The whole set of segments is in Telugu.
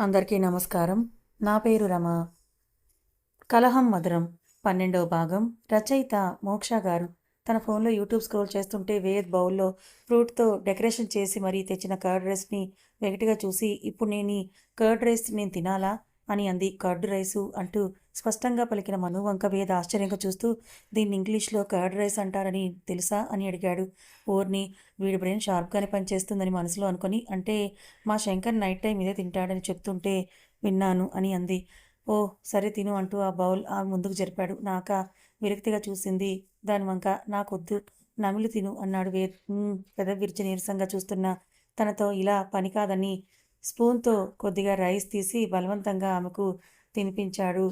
అందరికీ నమస్కారం. నా పేరు రమ. కలహం మధురం పన్నెండవ భాగం. రచయిత మోక్ష గారు తన ఫోన్లో యూట్యూబ్ స్క్రోల్ చేస్తుంటే వేద్ బౌల్లో ఫ్రూట్తో డెకరేషన్ చేసి మరీ తెచ్చిన కర్డ్ రైస్ని వెగటిగా చూసి ఇప్పుడు నేను ఈ కర్డ్ రైస్ నేను తినాలా? అని అంది. కర్డ్ రైసు అంటూ స్పష్టంగా పలికిన మను వంక వేద్ ఆశ్చర్యంగా చూస్తూ దీన్ని ఇంగ్లీష్లో కర్డ్ రైస్ అంటారని తెలుసా? అని అడిగాడు. ఓర్ని వీడి బ్రెయిన్ షార్ప్గానే పనిచేస్తుందని మనసులో అనుకొని అంటే మా శంకర్ నైట్ టైం ఇదే తింటాడని చెప్తుంటే విన్నాను అని అంది. ఓ సరే తిను అంటూ ఆ బౌల్ ఆ ముందుకు జరిపాడు. నాక? విరక్తిగా చూసింది దాని వంక. నాకొద్దు. నమిలి తిను అన్నాడు వేద్. పెద విరిచి నీరసంగా చూస్తున్న తనతో ఇలా పని కాదని స్పూన్తో కొద్దిగా రైస్ తీసి బలవంతంగా ఆమెకు తినిపించాడు.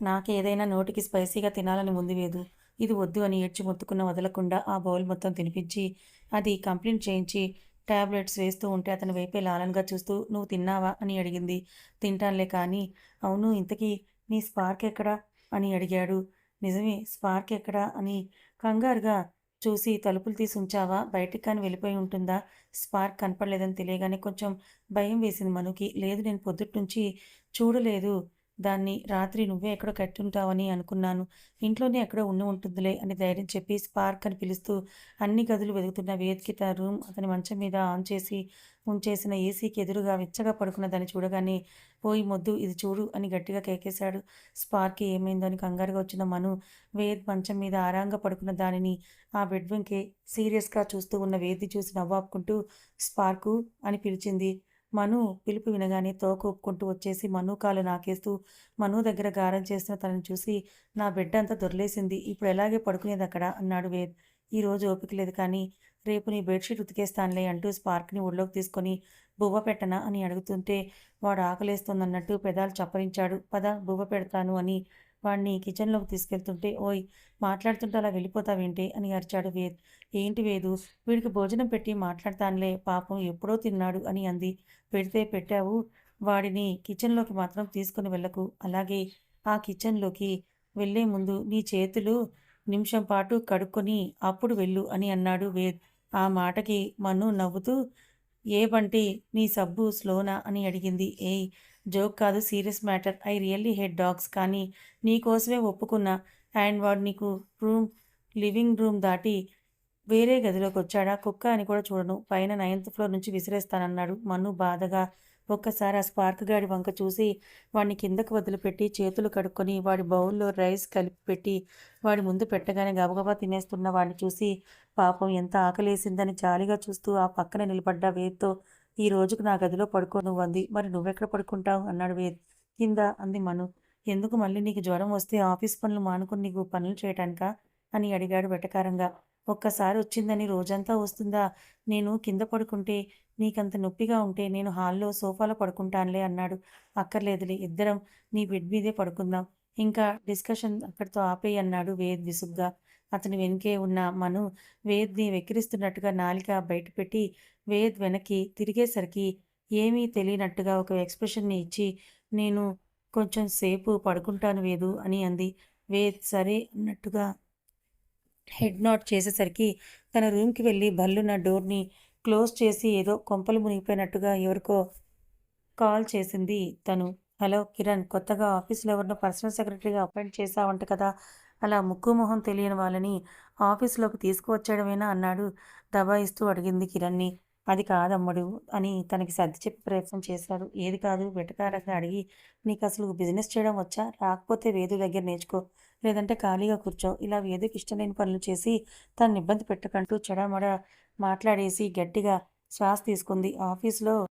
నాకేదైనా నోటికి స్పైసీగా తినాలని ఉంది లేదు ఇది వద్దు అని ఏడ్చి మొత్తుకున్న వదలకుండా ఆ బౌల్ మొత్తం తినిపించి అది కంప్లీట్ చేయించి ట్యాబ్లెట్స్ వేస్తూ ఉంటే అతని వైపే లాలన్గా చూస్తూ నువ్వు తిన్నావా? అని అడిగింది. తింటానులే కానీ. అవును ఇంతకీ నీ స్పార్క్ ఎక్కడా? అని అడిగాడు. నిజమే స్పార్క్ ఎక్కడా? అని కంగారుగా చూసి తలుపులు తీసి ఉంచావా? బయటికి కానీ వెళ్ళిపోయి ఉంటుందా? స్పార్క్ కనపడలేదని తెలియగానే కొంచెం భయం వేసింది మనుకి. లేదు నేను పొద్దుట్నుంచి చూడలేదు. దాన్ని రాత్రి నువ్వే ఎక్కడో కట్టుంటావని అనుకున్నాను. ఇంట్లోనే ఎక్కడో ఉండి ఉంటుందిలే అని ధైర్యం చెప్పి స్పార్క్ అని పిలుస్తూ అన్ని గదులు వెతుకుతున్న వేదికి తన రూమ్ అతని మంచం మీద ఆన్ చేసి ఉంచేసిన ఏసీకి ఎదురుగా వెచ్చగా పడుకున్న దాన్ని చూడగానే పోయి మొద్దు ఇది చూడు అని గట్టిగా కేకేశాడు. స్పార్క్ ఏమైందో అని కంగారుగా వచ్చిన మను వేద్ మంచం మీద ఆరాంగా పడుకున్న దానిని ఆ బెడ్ వెంకే సీరియస్గా చూస్తూ ఉన్న వేది చూసి నవ్వాపుకుంటూ స్పార్కు అని పిలిచింది. మను పిలుపు వినగానే తోక ఒప్పుకుంటూ వచ్చేసి మను కాలు నాకేస్తూ మను దగ్గర గారం చేస్తున్న తనని చూసి నా బిడ్డ అంతా దొరలేసింది. ఇప్పుడు ఎలాగే పడుకునేది అక్కడ? అన్నాడు వేద్. ఈ రోజు ఓపిక లేదు కానీ రేపు నీ బెడ్షీట్ ఉతికేస్తానులే అంటూ స్పార్క్ని ఒళ్ళోకి తీసుకొని బువ్వ పెట్టనా? అని అడుగుతుంటే వాడు ఆకలేస్తోందన్నట్టు పెదాలు చప్పరించాడు. పద బువ్వ పెడతాను అని వాడిని కిచెన్లోకి తీసుకెళ్తుంటే ఓయ్ మాట్లాడుతుంటే అలా వెళ్ళిపోతావేంటి? అని అరిచాడు వేద్. ఏంటి వేదు? వీడికి భోజనం పెట్టి మాట్లాడతానులే పాపం ఎప్పుడో తిన్నాడు అని అంది. పెడితే పెట్టావు? వాడిని కిచెన్లోకి మాత్రం తీసుకుని వెళ్ళకు. అలాగే ఆ కిచెన్లోకి వెళ్ళే ముందు నీ చేతులు నిమిషం పాటు కడుక్కొని అప్పుడు వెళ్ళు అని అన్నాడు వేద్. ఆ మాటకి మను నవ్వుతూ ఏ బంటి నీ సబ్బు స్లోనా? అని అడిగింది. ఏయ్ జోక్ కాదు serious matter. I really hate dogs. కానీ నీకోసమే ఒప్పుకున్నా. అండ్ వాడు నీకు రూమ్ లివింగ్ రూమ్ దాటి వేరే గదిలోకి వచ్చాడా? కుక్క అని కూడా చూడను. పైన నైన్త్ ఫ్లోర్ నుంచి విసిరేస్తానన్నాడు మన్ను బాధగా. ఒక్కసారి ఆ స్పార్క్ గాడి వంక చూసి వాడిని కిందకు వదిలిపెట్టి చేతులు కడుక్కొని వాడి బౌల్లో రైస్ కలిపి పెట్టి వాడి ముందు పెట్టగానే గబగబా తినేస్తున్న వాడిని చూసి పాపం ఎంత ఆకలేసిందని జాలిగా చూస్తూ ఆ పక్కన నిలబడ్డ వేద్తో ఈ రోజుకు నా గదిలో పడుకో నువ్వు అంది. మరి నువ్వెక్కడ పడుకుంటావు? అన్నాడు వేద్. కింద అంది మను. ఎందుకు మళ్ళీ నీకు జ్వరం వస్తే ఆఫీస్ పనులు మానుకుని నీకు పనులు చేయటానికా? అని అడిగాడు వెటకారంగా. ఒక్కసారి వచ్చిందని రోజంతా వస్తుందా? నేను కింద పడుకుంటే నీకంత నొప్పిగా ఉంటే నేను హాల్లో సోఫాలో పడుకుంటానులే అన్నాడు. అక్కర్లేదులే ఇద్దరం నీ బెడ్ మీదే పడుకుందాం. ఇంకా డిస్కషన్ అక్కడితో ఆపేయి అన్నాడు వేద్ విసుగ్గా. అతని వెనుకే ఉన్న మను వేద్ని వెక్కిరిస్తున్నట్టుగా నాలిక బయటపెట్టి వేద్ వెనక్కి తిరిగేసరికి ఏమీ తెలియనట్టుగా ఒక ఎక్స్ప్రెషన్ని ఇచ్చి నేను కొంచెం సేపు పడుకుంటాను వేదు అని అంది. వేద్ సరే అన్నట్టుగా హెడ్ నాట్ చేసేసరికి తన రూమ్కి వెళ్ళి బల్లున డోర్ని క్లోజ్ చేసి ఏదో కొంపలు మునిగిపోయినట్టుగా ఎవరికో కాల్ చేసింది తను. హలో కిరణ్ కొత్తగా ఆఫీస్లో ఎవరినో పర్సనల్ సెక్రటరీగా అపాయింట్ చేశావంట కదా అలా ముక్కు మొహం తెలియని వాళ్ళని ఆఫీస్లోకి తీసుకువచ్చాడమేనా అన్నాడు. దబాయిస్తూ అడిగింది కిరణ్ని. అది కాదమ్మడు అని తనకి సర్ది చెప్పి ప్రయత్నం చేశాడు. ఏది కాదు వెటకారంగా అడిగి నీకు అసలు బిజినెస్ చేయడం వచ్చా? రాకపోతే వేదు దగ్గర నేర్చుకో. లేదంటే ఖాళీగా కూర్చో. ఇలా వేదుకి ఇష్టం లేని పనులు చేసి తను ఇబ్బంది పెట్టకంటూ చెడమడ మాట్లాడేసి గట్టిగా శ్వాస తీసుకుంది. ఆఫీస్లో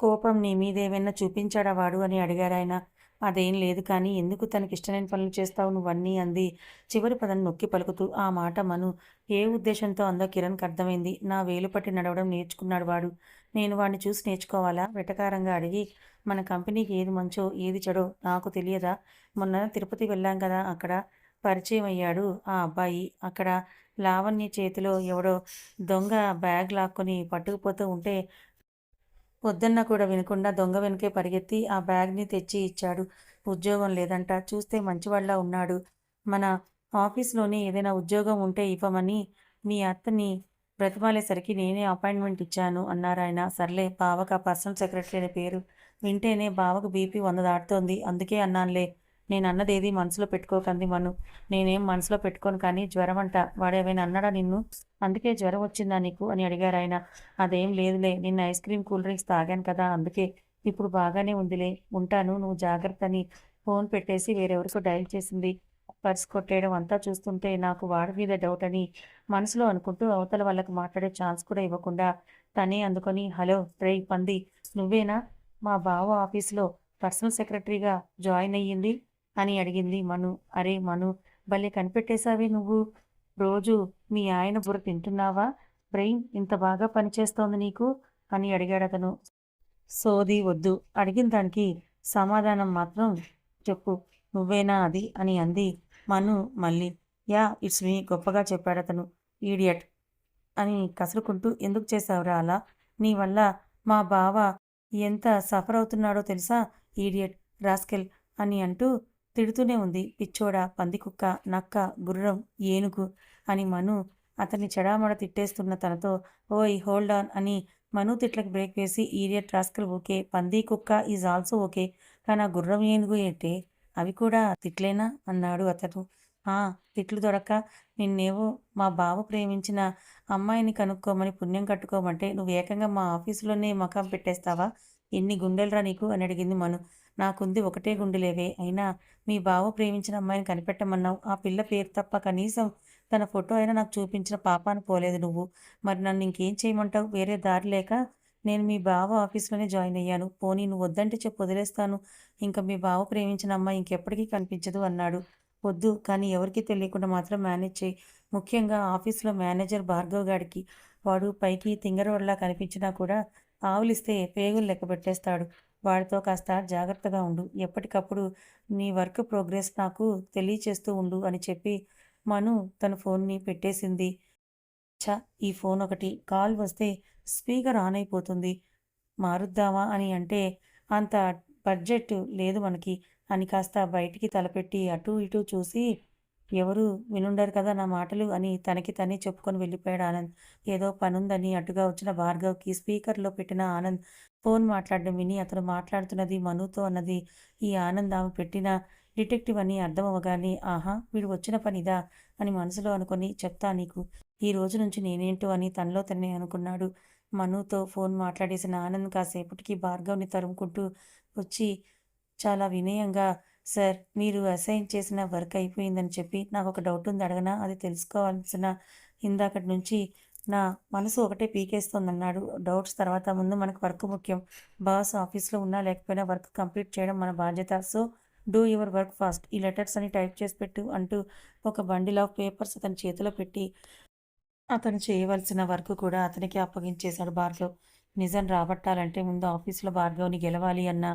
కోపం నీ మీదేమైనా చూపించాడా వాడు? అని అడిగారు ఆయన అదేం లేదు కానీ ఎందుకు తనకి ఇష్టమైన పనులు చేస్తావు నువ్వన్నీ అంది. చివరి పదం నొక్కి పలుకుతూ ఆ మాట మను. ఏ ఉద్దేశంతో అందో కిరణ్కి అర్థమైంది. నా వేలు పట్టి నడవడం నేర్చుకున్నాడు వాడు. నేను వాడిని చూసి నేర్చుకోవాలా? వెటకారంగా అడిగి మన కంపెనీకి ఏది మంచో ఏది చెడో నాకు తెలియదా? మొన్న తిరుపతి వెళ్ళాం కదా అక్కడ పరిచయం అయ్యాడు ఆ అబ్బాయి. అక్కడ లావణ్య చేతిలో ఎవడో దొంగ బ్యాగ్ లాక్కొని పట్టుకుపోతూ ఉంటే పొద్దున్న కూడా వినకుండా దొంగ వెనకే పరిగెత్తి ఆ బ్యాగ్ని తెచ్చి ఇచ్చాడు ఉద్యోగం లేదంట చూస్తే మంచివాళ్ళ ఉన్నాడు మన ఆఫీస్లోనే ఏదైనా ఉద్యోగం ఉంటే ఇవ్వమని మీ అత్తని బ్రతిమాలేసరికి నేనే అపాయింట్మెంట్ ఇచ్చాను అన్నారాయన. సర్లే బావకు ఆ పర్సనల్ సెక్రటరీ అనే పేరు వింటేనే బావకు బీపీ వంద దాటుతోంది. అందుకే అన్నానులే. నేను అన్నదేది మనసులో పెట్టుకోకంది మను. నేనేం మనసులో పెట్టుకోను కానీ జ్వరం అంట వాడు వాడేమైనా అన్నాడా నిన్ను? అందుకే జ్వరం వచ్చిందా నీకు? అని అడిగారు ఆయన అదేం లేదులే. నిన్న ఐస్ క్రీమ్, కూల్ డ్రింక్స్ తాగాను కదా అందుకే. ఇప్పుడు బాగానే ఉందిలే. ఉంటాను. నువ్వు జాగ్రత్త అని ఫోన్ పెట్టేసి వేరెవరికో డైల్ చేసింది. పర్స్ కొట్టేయడం అంతా చూస్తుంటే నాకు వాడి మీద డౌట్ అని మనసులో అనుకుంటూ అవతల వాళ్ళకి మాట్లాడే ఛాన్స్ కూడా ఇవ్వకుండా తనే అందుకొని హలో రే పంది నువ్వేనా మా బావ ఆఫీస్లో పర్సనల్ సెక్రటరీగా జాయిన్ అయ్యింది అని అడిగింది మను. అరే మను భలే కనిపెట్టేశావే నువ్వు. రోజు మీ ఆయన బుర్ర తింటున్నావా? బ్రెయిన్ ఇంత బాగా పనిచేస్తోంది నీకు? అని అడిగాడతను. సోది వద్దు. అడిగిన దానికి సమాధానం మాత్రం చెప్పు. నువ్వేనా అది? అని అంది మను మళ్ళీ. యా ఇట్స్ మీ గొప్పగా చెప్పాడతను. ఈడియట్ అని కసురుకుంటూ ఎందుకు చేశావురా అలా? నీ వల్ల మా బావ ఎంత సఫర్ అవుతున్నాడో తెలుసా? ఈడియట్, రాస్కెల్ అని అంటూ తిడుతూనే ఉంది. పిచ్చోడా, పందికుక్క, నక్క, గుర్రం, ఏనుగు అని మను అతన్ని చెడామడ తిట్టేస్తున్న తనతో ఓయ్ హోల్డ్ ఆన్ అని మను తిట్లకు బ్రేక్ వేసి ఈరియట్ రాస్కల్ ఓకే. పంది కుక్క ఈజ్ ఆల్సో ఓకే. కానీ ఆ గుర్రం, ఏనుగు ఏంటే? అవి కూడా తిట్లేనా? అన్నాడు అతను. ఆ! తిట్లు దొరక్క నిన్నేవో మా బావ ప్రేమించిన అమ్మాయిని కనుక్కోమని పుణ్యం కట్టుకోమంటే నువ్వు ఏకంగా మా ఆఫీసులోనే మకాం పెట్టేస్తావా? ఎన్ని గుండెలురా నీకు? అని అడిగింది మను. నాకుంది ఒకటే గుండెలేవే. అయినా మీ బావ ప్రేమించిన అమ్మాయిని కనిపెట్టమన్నావు. ఆ పిల్ల పేరు తప్ప కనీసం తన ఫోటో అయినా నాకు చూపించిన పాపాను పోలేదు నువ్వు. మరి నన్ను ఇంకేం చేయమంటావు? వేరే దారి లేక నేను మీ బావ ఆఫీస్లోనే జాయిన్ అయ్యాను. పోనీ నువ్వు వద్దంటే చెప్పు వదిలేస్తాను. ఇంకా మీ బావ ప్రేమించిన అమ్మాయి ఇంకెప్పటికీ కనిపించదు అన్నాడు. వద్దు కానీ ఎవరికీ తెలియకుండా మాత్రం మేనేజ్ చెయ్యి. ముఖ్యంగా ఆఫీస్లో మేనేజర్ భార్గవ్ గారికి వాడు పైకి తింగరోడిలా కనిపించినా కూడా ఆవులిస్తే పేగులు లెక్కపెట్టేస్తాడు. వాడితో కాస్త జాగ్రత్తగా ఉండు. ఎప్పటికప్పుడు నీ వర్క్ ప్రోగ్రెస్ నాకు తెలియచేస్తూ ఉండు అని చెప్పి మను తన ఫోన్ని పెట్టేసింది. ఛ! ఈ ఫోన్ ఒకటి. కాల్ వస్తే స్పీకర్ ఆన్ అయిపోతుంది. మారుద్దామా అని అంటే అంత బడ్జెట్ లేదు మనకి అని కాస్త బయటికి తలపెట్టి అటూ ఇటూ చూసి ఎవరు వినుండరు కదా నా మాటలు అని తనకి తనే చెప్పుకొని వెళ్ళిపోయాడు ఆనంద్. ఏదో పనుందని అటుగా వచ్చిన భార్గవ్కి స్పీకర్లో పెట్టిన ఆనంద్ ఫోన్ మాట్లాడడం విని అతను మాట్లాడుతున్నది మనుతో అన్నది ఈ ఆనంద్ ఆమె పెట్టిన డిటెక్టివ్ అని అర్థం ఆహా! వీడు వచ్చిన పనిదా అని మనసులో అనుకొని చెప్తా నీకు. ఈ రోజు నుంచి నేనేంటో అని తనలో తనే అనుకున్నాడు. మనుతో ఫోన్ మాట్లాడేసిన ఆనంద్ కాసేపటికి భార్గవ్ని తరుముకుంటూ వచ్చి చాలా వినయంగా సార్ మీరు అసైన్ చేసిన వర్క్ అయిపోయిందని చెప్పి నాకొక డౌట్ ఉంది అడగనా? అది తెలుసుకోవాల్సిన ఇందాకటి నుంచి నా మనసు ఒకటే పీకేస్తోందన్నాడు. డౌట్స్ తర్వాత ముందు మనకు వర్క్ ముఖ్యం. బాస్ ఆఫీస్లో ఉన్నా లేకపోయినా వర్క్ కంప్లీట్ చేయడం మన బాధ్యత. So do your work fast. ఈ లెటర్స్ అన్ని టైప్ చేసి పెట్టు అంటూ ఒక బండిల్ ఆఫ్ పేపర్స్ అతని చేతిలో పెట్టి అతను చేయవలసిన వర్క్ కూడా అతనికి అప్పగించేశాడు బార్లో నిజం రాబట్టాలంటే ముందు ఆఫీస్లో భార్గవ్ని గెలవాలి అన్న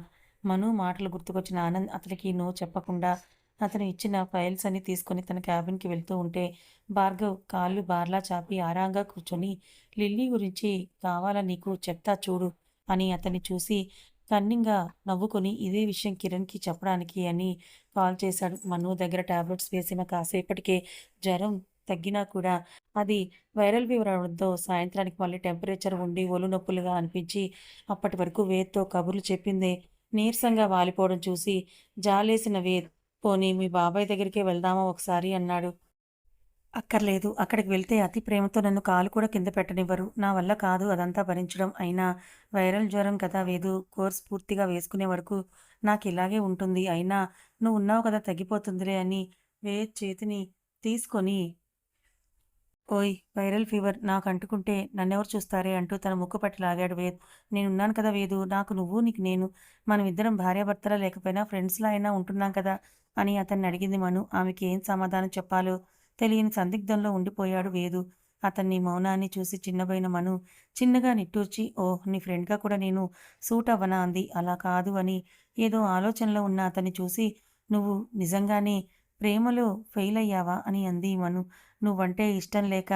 మను మాటలు గుర్తుకొచ్చిన ఆనంద్ అతనికి నో చెప్పకుండా అతను ఇచ్చిన ఫైల్స్ అన్ని తీసుకొని తన క్యాబిన్కి వెళ్తూ ఉంటే భార్గవ్ కాళ్ళు బార్లా చాపి ఆరాంగా కూర్చొని లిల్లీ గురించి కావాలా నీకు చెప్తా చూడు అని అతన్ని చూసి కన్నింగా నవ్వుకొని ఇదే విషయం కిరణ్కి చెప్పడానికి అని కాల్ చేశాడు. మను దగ్గర టాబ్లెట్స్ వేసిన కాసేపటికే జ్వరం తగ్గినా కూడా అది వైరల్ ఫీవర్ అవడంతో సాయంత్రానికి మళ్ళీ టెంపరేచర్ ఉండి ఒళ్ళు నొప్పులుగా అనిపించి అప్పటి వరకు వేద్తో కబుర్లు చెప్పిందే నీరసంగా వాలిపోవడం చూసి జాలేసిన వేద్ పోనీ మీ బాబాయ్ దగ్గరికే వెళ్దామా ఒకసారి అన్నాడు. అక్కర్లేదు. అక్కడికి వెళ్తే అతి ప్రేమతో నన్ను కాలు కూడా కింద పెట్టనివ్వరు. నా వల్ల కాదు అదంతా భరించడం. అయినా వైరల్ జ్వరం కదా వేదు కోర్స్ పూర్తిగా వేసుకునే వరకు నాకు ఇలాగే ఉంటుంది. అయినా నువ్వు ఉన్నావు కదా తగ్గిపోతుందిలే అని వేద్ చేతిని తీసుకొని ఓయ్ వైరల్ ఫీవర్ నాకు అంటుకుంటే నన్నెవరు చూస్తారే అంటూ తన ముక్కు పట్టి లాగాడు వేద్. నేనున్నాను కదా వేదు నాకు నువ్వు నీకు నేను. మనమిద్దరం భార్యాభర్తలా లేకపోయినా ఫ్రెండ్స్‌లా అయినా ఉంటున్నాం కదా! అని అతన్ని అడిగింది మను. ఆమెకి ఏం సమాధానం చెప్పాలో తెలియని సందిగ్ధంలో ఉండిపోయాడు వేదు. అతన్ని మౌనాన్ని చూసి చిన్నబోయిన మను చిన్నగా నిట్టూర్చి ఓ నీ ఫ్రెండ్‌గా కూడా నేను సూట్ అవ్వనా అంది. అలా కాదు అని ఏదో ఆలోచనలో ఉన్న అతన్ని చూసి నువ్వు నిజంగానే ప్రేమలో ఫెయిల్ అయ్యావా? అని అంది మను. నువ్వంటే ఇష్టం లేక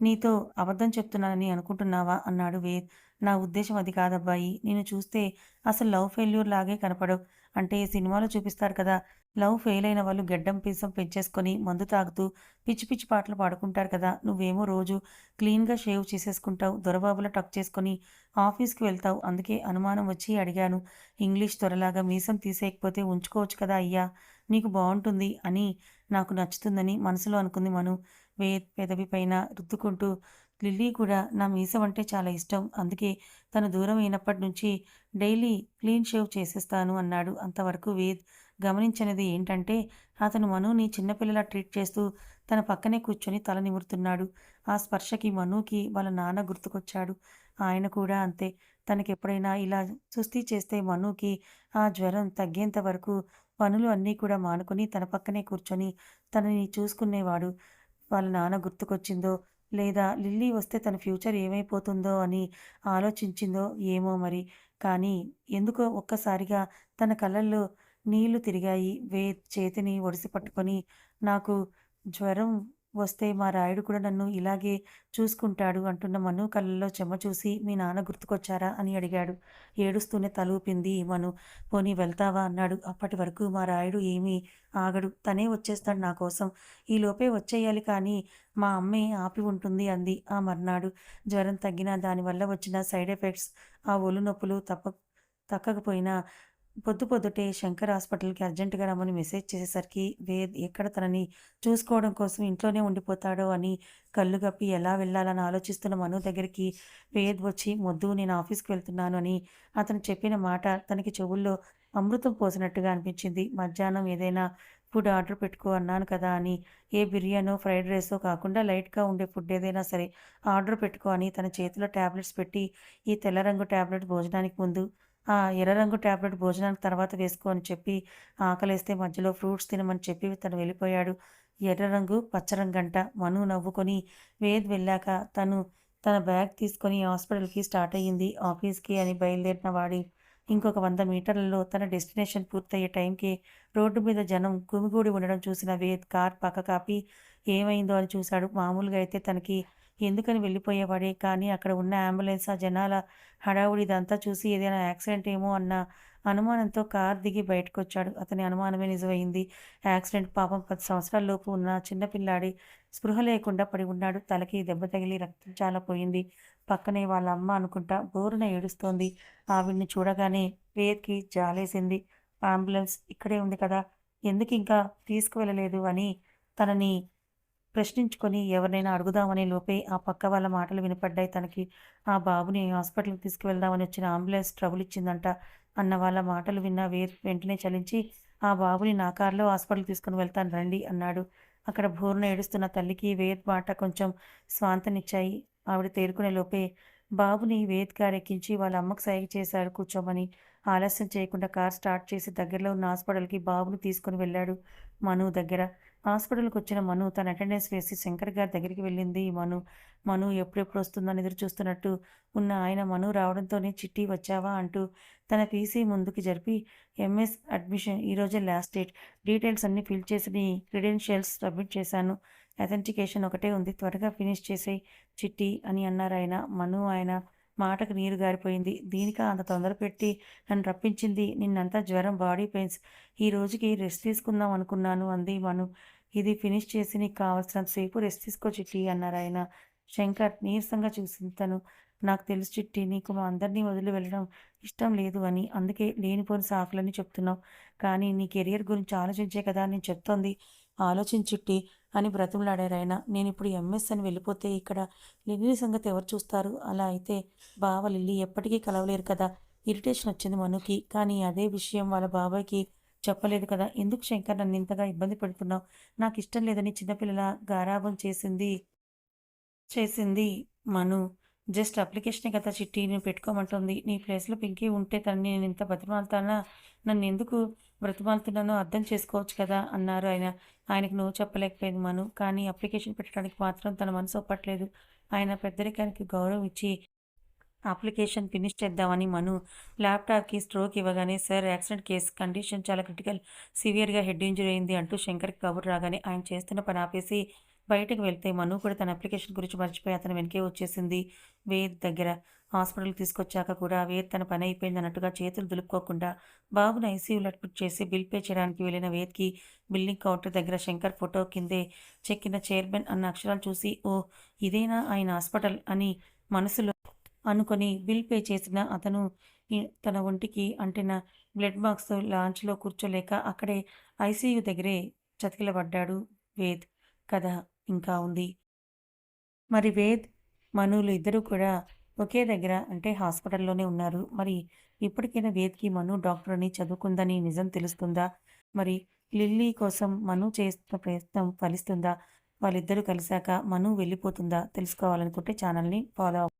నీతో అబద్ధం చెప్తున్నానని అనుకుంటున్నావా? అన్నాడు వేద్. నా ఉద్దేశం అది కాదబ్బాయి. నేను చూస్తే అసలు లవ్ ఫెయిల్యూర్ లాగే కనపడవు. అంటే సినిమాలో చూపిస్తారు కదా లవ్ ఫెయిల్ అయిన వాళ్ళు గెడ్డం పీసం పెంచేసుకొని మందు తాగుతూ పిచ్చి పిచ్చి పాటలు పాడుకుంటారు కదా నువ్వేమో రోజు క్లీన్గా షేవ్ చేసేసుకుంటావు దొరబాబులా టక్ చేసుకొని ఆఫీస్కి వెళ్తావు. అందుకే అనుమానం వచ్చి అడిగాను. ఇంగ్లీష్ త్వరలాగా మీసం తీసేయకపోతే ఉంచుకోవచ్చు కదా అయ్యా నీకు బాగుంటుంది అని నాకు నచ్చుతుందని మనసులో అనుకుంది మను. వే పెదవి పైన రుద్దుకుంటూ లిల్లీ కూడా నా మీసం అంటే చాలా ఇష్టం. అందుకే తను దూరం అయినప్పటి నుంచి డైలీ క్లీన్ షేవ్ చేసేస్తాను అన్నాడు. అంతవరకు వేద్ గమనించినది ఏంటంటే అతను మనుని చిన్నపిల్లలా ట్రీట్ చేస్తూ తన పక్కనే కూర్చొని తల నిమురుతున్నాడు. ఆ స్పర్శకి మనుకి వాళ్ళ నాన్న గుర్తుకొచ్చాడు. ఆయన కూడా అంతే. తనకెప్పుడైనా ఇలా సుస్థి చేస్తే మనుకి ఆ జ్వరం తగ్గేంత వరకు పనులు అన్నీ కూడా మానుకొని తన పక్కనే కూర్చొని తనని చూసుకునేవాడు. వాళ్ళ నాన్న గుర్తుకొచ్చిందో లేదా లిల్లీ వస్తే తన ఫ్యూచర్ ఏమైపోతుందో అని ఆలోచించిందో ఏమో మరి. కానీ ఎందుకో ఒక్కసారిగా తన కళ్ళల్లో నీళ్ళు తిరిగాయి. వే చేతిని ఒడిసి పట్టుకొని నాకు జ్వరం వస్తే మా రాయుడు కూడా నన్ను ఇలాగే చూసుకుంటాడు అంటున్న మను కళ్ళల్లో చెమ్మ చూసి మీ నాన్న గుర్తుకొచ్చారా? అని అడిగాడు. ఏడుస్తూనే తలూపింది మను. పోనీ వెళ్తావా? అన్నాడు. అప్పటి వరకు మా రాయుడు ఏమీ ఆగడు. తనే వచ్చేస్తాడు నా కోసం. ఈలోపే వచ్చేయాలి కానీ మా అమ్మే ఆపి ఉంటుంది అంది ఆ మర్నాడు. జ్వరం తగ్గినా దానివల్ల వచ్చిన సైడ్ ఎఫెక్ట్స్ ఆ ఒళ్ళు నొప్పులు తప్ప తక్కకపోయినా పొద్దు పొద్దుటే శంకర్ హాస్పిటల్కి అర్జెంటుగా రమ్మని మెసేజ్ చేసేసరికి వేద్ ఎక్కడ తనని చూసుకోవడం కోసం ఇంట్లోనే ఉండిపోతాడో అని కళ్ళు గప్పి ఎలా వెళ్ళాలని ఆలోచిస్తున్న మను దగ్గరికి వేద్ వచ్చి మొద్దు నేను ఆఫీస్కి వెళ్తున్నాను అని అతను చెప్పిన మాట తనకి చెవుల్లో అమృతం పోసినట్టుగా అనిపించింది. మధ్యాహ్నం ఏదైనా ఫుడ్ ఆర్డర్ పెట్టుకో అన్నాను కదా అని ఏ బిర్యానో ఫ్రైడ్ రైసో కాకుండా లైట్గా ఉండే ఫుడ్ ఏదైనా సరే ఆర్డర్ పెట్టుకో అని తన చేతిలో ట్యాబ్లెట్స్ పెట్టి ఈ తెల్ల రంగు ట్యాబ్లెట్ భోజనానికి ముందు ఎర్ర రంగు ట్యాబ్లెట్ భోజనానికి తర్వాత వేసుకో అని చెప్పి ఆకలేస్తే మధ్యలో ఫ్రూట్స్ తినమని చెప్పి తను వెళ్ళిపోయాడు. ఎర్ర రంగు పచ్చరంగంట మను నవ్వుకొని వేద్ వెళ్ళాక తను తన బ్యాగ్ తీసుకొని హాస్పిటల్కి స్టార్ట్ అయ్యింది. ఆఫీస్కి అని బయలుదేరిన వాడి ఇంకొక వంద మీటర్లలో తన డెస్టినేషన్ పూర్తయ్యే టైంకి రోడ్డు మీద జనం కుమిగూడి ఉండడం చూసిన వేద్ కార్ పక్క కాపి ఏమైందో అని చూశాడు. మామూలుగా అయితే తనకి ఎందుకని వెళ్ళిపోయేవాడే? కానీ అక్కడ ఉన్న అంబులెన్స్ ఆ జనాల హడావుడి ఇదంతా చూసి ఏదైనా యాక్సిడెంట్ ఏమో అన్న అనుమానంతో కార్ దిగి బయటకు వచ్చాడు అతని అనుమానమే నిజమైంది. యాక్సిడెంట్ పాపం పది సంవత్సరాల లోపు ఉన్న చిన్నపిల్లాడి స్పృహ లేకుండా పడి ఉన్నాడు. తలకి దెబ్బ తగిలి రక్తం చాలా పోయింది. పక్కనే వాళ్ళ అమ్మ అనుకుంటా బోరున ఏడుస్తోంది. ఆవిడ్ని చూడగానే పేరుకి జాలేసింది. అంబులెన్స్ ఇక్కడే ఉంది కదా ఎందుకు ఇంకా తీసుకువెళ్ళలేదు అని తనని ప్రశ్నించుకొని ఎవరినైనా అడుగుదామనే లోపే ఆ పక్క వాళ్ళ మాటలు వినపడ్డాయి. తనకి ఆ బాబుని హాస్పిటల్కి తీసుకువెళ్దామని వచ్చిన అంబులెన్స్ ట్రబుల్ ఇచ్చిందంట అన్న వాళ్ళ మాటలు విన్న వేర్ వెంటనే చలించి ఆ బాబుని నా కారులో హాస్పిటల్కి తీసుకుని వెళ్తాను రండి అన్నాడు. అక్కడ భూర్న ఏడుస్తున్న తల్లికి వేద్ మాట కొంచెం స్వాంతనిచ్చాయి. ఆవిడ తేరుకునే లోపే బాబుని వేద్ కార్ ఎక్కించి వాళ్ళ అమ్మకు సైగ చేశాడు కూర్చోమని ఆలస్యం చేయకుండా కార్ స్టార్ట్ చేసి దగ్గరలో ఉన్న హాస్పిటల్కి బాబుని తీసుకుని వెళ్ళాడు మను దగ్గర. హాస్పిటల్కి వచ్చిన మను తన అటెండెన్స్ వేసి శంకర్ గారి దగ్గరికి వెళ్ళింది. మను మను ఎప్పుడెప్పుడు వస్తుందని ఎదురు చూస్తున్నట్టు ఉన్న ఆయన మను రావడంతోనే చిట్టి వచ్చావా అంటూ తన పీసీ ముందుకు జరిపి ఎంఎస్ అడ్మిషన్ ఈరోజే లాస్ట్ డేట్. డీటెయిల్స్ అన్నీ ఫిల్ చేసి క్రెడెన్షియల్స్ సబ్మిట్ చేశాను. అథెంటికేషన్ ఒకటే ఉంది. త్వరగా ఫినిష్ చేసే చిట్టి అని అన్నారు ఆయన. మను ఆయన మాటకు నీరు గారిపోయింది. దీనిక అంత తొందర పెట్టి నన్ను రప్పించింది? నిన్నంతా జ్వరం బాడీ పెయిన్స్. ఈ రోజుకి రెస్ట్ తీసుకుందాం అనుకున్నాను అంది మను. ఇది ఫినిష్ చేసి నీకు కావాల్సినంత సేపు రెస్ట్ తీసుకో చిట్టి అన్నారు ఆయన. శంకర్ నీరసంగా చూసింది తను. నాకు తెలుసు చిట్టి నీకు మా అందరినీ వదిలి వెళ్ళడం ఇష్టం లేదు అని. అందుకే లేనిపోని సాకులని చెప్తున్నావు. కానీ నీ కెరియర్ గురించి ఆలోచించే కదా నేను చెప్తోంది. ఆలోచించిట్టి అని బ్రతుములాడారు ఆయన. నేను ఇప్పుడు ఎంఎస్ అని వెళ్ళిపోతే ఇక్కడ లిల్లీ సంగతి ఎవరు చూస్తారు? అలా అయితే బావ లిల్లీ ఎప్పటికీ కలవలేరు కదా. ఇరిటేషన్ వచ్చింది మనుకి. కానీ అదే విషయం వాళ్ళ బాబాయ్కి చెప్పలేదు కదా? ఎందుకు శంకర్ నన్ను ఇంతగా ఇబ్బంది పెడుతున్నావు? నాకు ఇష్టం లేదని చిన్నపిల్లల గారాబం చేసింది చేసింది మను. జస్ట్ అప్లికేషనే కదా చిట్టి నేను పెట్టుకోమంటుంది. నీ ప్లేస్లో పింకీ ఉంటే తనని నేను ఇంత బతిమాలుతానా? నన్ను ఎందుకు బ్రతిమాలుతున్నానో అర్థం చేసుకోవచ్చు కదా? అన్నారు ఆయన. ఆయనకు నువ్వు చెప్పలేకపోయింది మను. కానీ అప్లికేషన్ పెట్టడానికి మాత్రం తన మనసు ఒప్పట్లేదు. ఆయన పెద్దరికానికి గౌరవం ఇచ్చి అప్లికేషన్ ఫినిష్ చేద్దామని మను. ల్యాప్టాప్కి స్ట్రోక్ ఇవ్వగానే సార్ యాక్సిడెంట్ కేసు. కండిషన్ చాలా క్రిటికల్. సివియర్గా హెడ్ ఇంజరీ అయింది అంటూ శంకర్కి కబుర్ రాగానే ఆయన చేస్తున్న పని ఆపేసి బయటకు వెళ్తే మను కూడా తన అప్లికేషన్ గురించి మర్చిపోయి అతను వెనకే వచ్చేసింది. వేద్ దగ్గర హాస్పిటల్కి తీసుకొచ్చాక కూడా వేద్ తన పని అయిపోయింది అన్నట్టుగా చేతులు దులుపుకోకుండా బాబుని ఐసీయూలో అడ్మిట్ చేసి బిల్ పే చేయడానికి వెళ్ళిన వేద్కి బిల్లింగ్ కౌంటర్ దగ్గర శంకర్ ఫోటో కిందే చెక్కిన చైర్మన్ అన్న అక్షరాలు చూసి ఓ ఇదేనా ఆయన హాస్పిటల్? అని మనసులో అనుకొని బిల్ పే చేసిన అతను తన ఒంటికి అంటిన బ్లడ్ మార్క్స్ లాంచ్లో కూర్చోలేక అక్కడే ఐసీయూ దగ్గరే చతికిలబడ్డాడు వేద్. కథ ఇంకా ఉంది. మరి వేద్ మనులు ఇద్దరూ కూడా ఒకే దగ్గర అంటే హాస్పిటల్లోనే ఉన్నారు. మరి ఇప్పటికైనా వేద్కి మను డాక్టర్ అని చదువుకుందని నిజం తెలుస్తుందా? మరి లిల్లీ కోసం మను చేస్తున్న ప్రయత్నం ఫలిస్తుందా? వాళ్ళిద్దరూ కలిశాక మను వెళ్ళిపోతుందా? తెలుసుకోవాలనుకుంటే ఛానల్ని ఫాలో